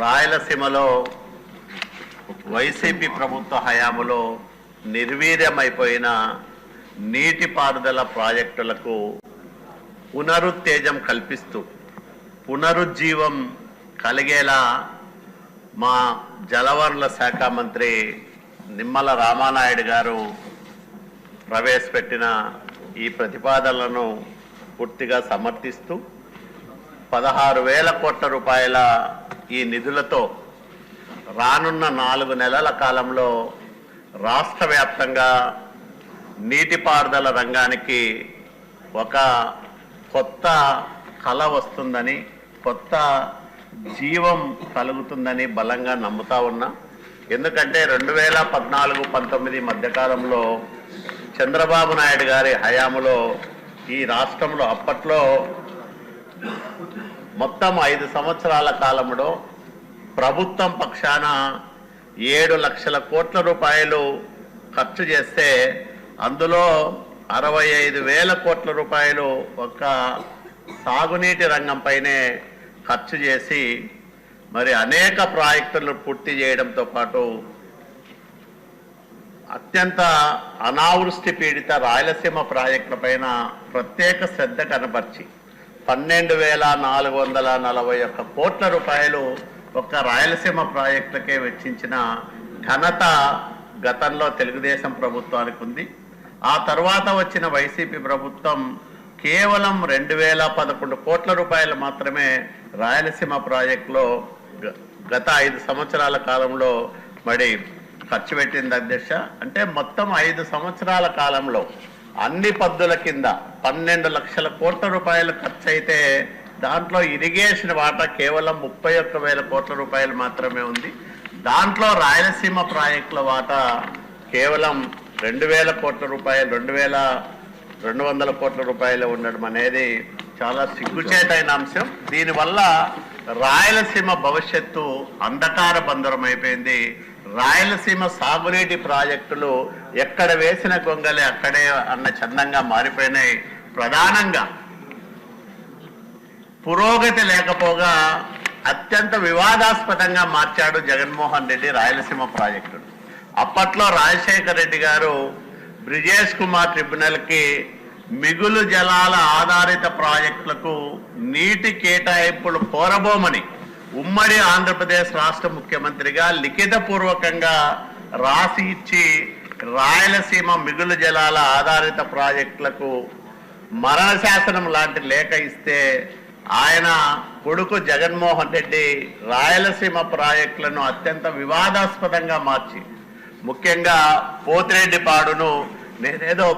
రాయలసీమలో వైసీపీ ప్రభుత్వ హయాములో నిర్వీర్యమైపోయిన నీటిపారుదల ప్రాజెక్టులకు పునరుత్తేజం కల్పిస్తూ పునరుజ్జీవం కలిగేలా మా జలవనరుల శాఖ మంత్రి నిమ్మల రామానాయుడు గారు ప్రవేశపెట్టిన ఈ ప్రతిపాదనలను పూర్తిగా సమర్థిస్తూ పదహారు వేల కోట్ల రూపాయల ఈ నిధులతో రానున్న నాలుగు నెలల కాలంలో రాష్ట్ర వ్యాప్తంగా నీటిపారుదల రంగానికి ఒక కొత్త కళ వస్తుందని కొత్త జీవం కలుగుతుందని బలంగా నమ్ముతా ఉన్నా. ఎందుకంటే రెండు వేల పద్నాలుగు పంతొమ్మిది మధ్యకాలంలో చంద్రబాబు నాయుడు గారి హయాములో ఈ రాష్ట్రంలో అప్పట్లో మొత్తం ఐదు సంవత్సరాల కాలంలో ప్రభుత్వం పక్షాన ఏడు లక్షల కోట్ల రూపాయలు ఖర్చు చేస్తే అందులో అరవై ఐదు వేల కోట్ల రూపాయలు ఒక సాగునీటి రంగంపైనే ఖర్చు చేసి మరి అనేక ప్రాజెక్టులు పూర్తి చేయడంతో పాటు అత్యంత అనావృష్టి పీడిత రాయలసీమ ప్రాజెక్టులపైన ప్రత్యేక శ్రద్ధ కనపరిచి పన్నెండు వేల నాలుగు వందల నలభై ఒక్క కోట్ల రూపాయలు ఒక్క రాయలసీమ ప్రాజెక్టులకే వెచ్చించిన ఘనత గతంలో తెలుగుదేశం ప్రభుత్వానికి ఉంది. ఆ తర్వాత వచ్చిన వైసీపీ ప్రభుత్వం కేవలం రెండు వేల పదకొండు కోట్ల రూపాయలు మాత్రమే రాయలసీమ ప్రాజెక్టులో గ- గత ఐదు సంవత్సరాల కాలంలో మరి ఖర్చు పెట్టింది అధ్యక్ష. అంటే మొత్తం ఐదు సంవత్సరాల కాలంలో అన్ని పద్దుల కింద పన్నెండు లక్షల కోట్ల రూపాయలు ఖర్చు అయితే దాంట్లో ఇరిగేషన్ వాటా కేవలం ముప్పై ఒక్క వేల కోట్ల రూపాయలు మాత్రమే ఉంది. దాంట్లో రాయలసీమ ప్రాజెక్టుల వాటా కేవలం రెండు వేల కోట్ల రూపాయలు రెండు వేల రెండు వందల కోట్ల రూపాయలు ఉండడం అనేది చాలా సిగ్గుచేటైన అంశం. దీనివల్ల రాయలసీమ భవిష్యత్తు అంధకార బందరం అయిపోయింది. రాయలసీమ సాగునీటి ప్రాజెక్టులు ఎక్కడ వేసిన గొంగలి అక్కడే అన్న చందంగా మారిపోయినాయి. ప్రధానంగా పురోగతి లేకపోగా అత్యంత వివాదాస్పదంగా మార్చాడు జగన్మోహన్ రెడ్డి రాయలసీమ ప్రాజెక్టును. అప్పట్లో రాజశేఖర రెడ్డి గారు బ్రిజేష్ కుమార్ ట్రిబ్యునల్కి మిగులు జలాల ఆధారిత ప్రాజెక్టులకు నీటి కేటాయింపులు కోరబోమని ఉమ్మడి ఆంధ్రప్రదేశ్ రాష్ట్ర ముఖ్యమంత్రిగా లిఖితపూర్వకంగా రాసి ఇచ్చి రాయలసీమ మిగులు జలాల ఆధారిత ప్రాజెక్టులకు మరణ శాసనం లాంటి లేఖ ఇస్తే ఆయన కొడుకు జగన్మోహన్ రెడ్డి రాయలసీమ ప్రాజెక్టులను అత్యంత వివాదాస్పదంగా మార్చి ముఖ్యంగా పోతిరెడ్డిపాడును నేనేదో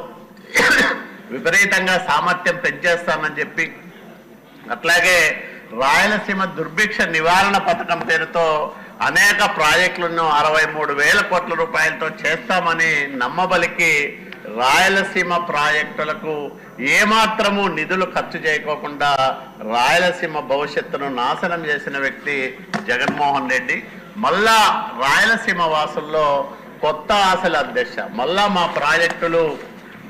విపరీతంగా సామర్థ్యం పెంచేస్తానని చెప్పి అట్లాగే రాయలసీమ దుర్భిక్ష నివారణ పథకం పేరుతో అనేక ప్రాజెక్టులను అరవై మూడు వేల కోట్ల రూపాయలతో చేస్తామని నమ్మబలికి రాయలసీమ ప్రాజెక్టులకు ఏమాత్రము నిధులు ఖర్చు చేయకోకుండా రాయలసీమ భవిష్యత్తును నాశనం చేసిన వ్యక్తి జగన్మోహన్ రెడ్డి. మళ్ళా రాయలసీమ వాసుల్లో కొత్త ఆశల అధ్యక్ష మళ్ళా మా ప్రాజెక్టులు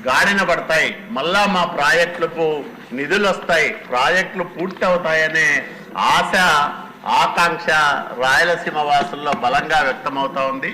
గాడిన పడతాయి. మళ్ళా మా ప్రాజెక్టులకు నిధులు వస్తాయి ప్రాజెక్టులు పూర్తి అవుతాయనే ఆశ ఆకాంక్ష రాయలసీమ వాసుల్లో బలంగా వ్యక్తమవుతా ఉంది.